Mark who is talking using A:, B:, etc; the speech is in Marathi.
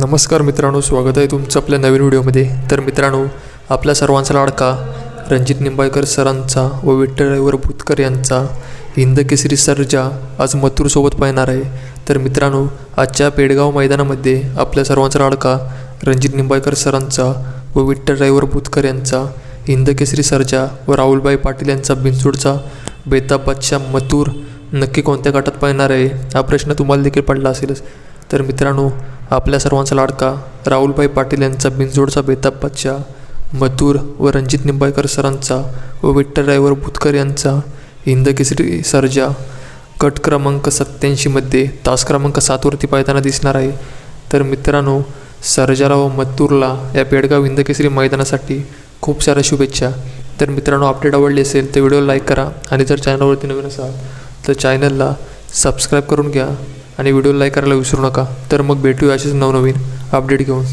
A: नमस्कार मित्रांनो स्वागत आहे तुमचं आपल्या नवीन व्हिडिओमध्ये. तर मित्रांनो आपल्या सर्वांचा लाडका रणजित निंबाळकर सरांचा व विठ्ठलरायवर भूतकर यांचा हिंद केसरी सर्जा आज मथुरसोबत पाहणार आहे. तर मित्रांनो आजच्या पेडगाव मैदानामध्ये आपल्या सर्वांचा लाडका रणजित निंबाळकर सरांचा व विठ्ठलरायवर भूतकर यांचा हिंद केसरी सर्जा व राहुलबाई पाटील यांचा बिनसूडचा बेताब बादशाह मथुर नक्की कोणत्या गटात पाहणार आहे? हा प्रश्न तुम्हाला देखील पडला असेलच. तर मित्रांनो आपल्या सर्वांचा लाडका राहुलभाई पाटील यांचा बिनजोडचा बेताब बादशाह मथुर व रणजित निंबाळकर सरांचा व विठ्ठलरायवर भुतकर यांचा हिंदकेसरी सर्जा. गट क्रमांक सत्याऐंशीमध्ये तास क्रमांक सातवरती पाहताना दिसणार आहे. तर मित्रांनो सर्जाला व मथुरला या पेडगाव हिंदकेसरी मैदानासाठी खूप साऱ्या शुभेच्छा. तर मित्रांनो अपडेट आवडली असेल तर व्हिडिओ लाईक करा आणि जर चॅनलवरती नवीन असाल तर चॅनलला सबस्क्राईब करून घ्या. आणि व्हिडिओ लाईक करायला विसरू नका. तर मग भेटूया असेच नवनवीन अपडेट घेऊन.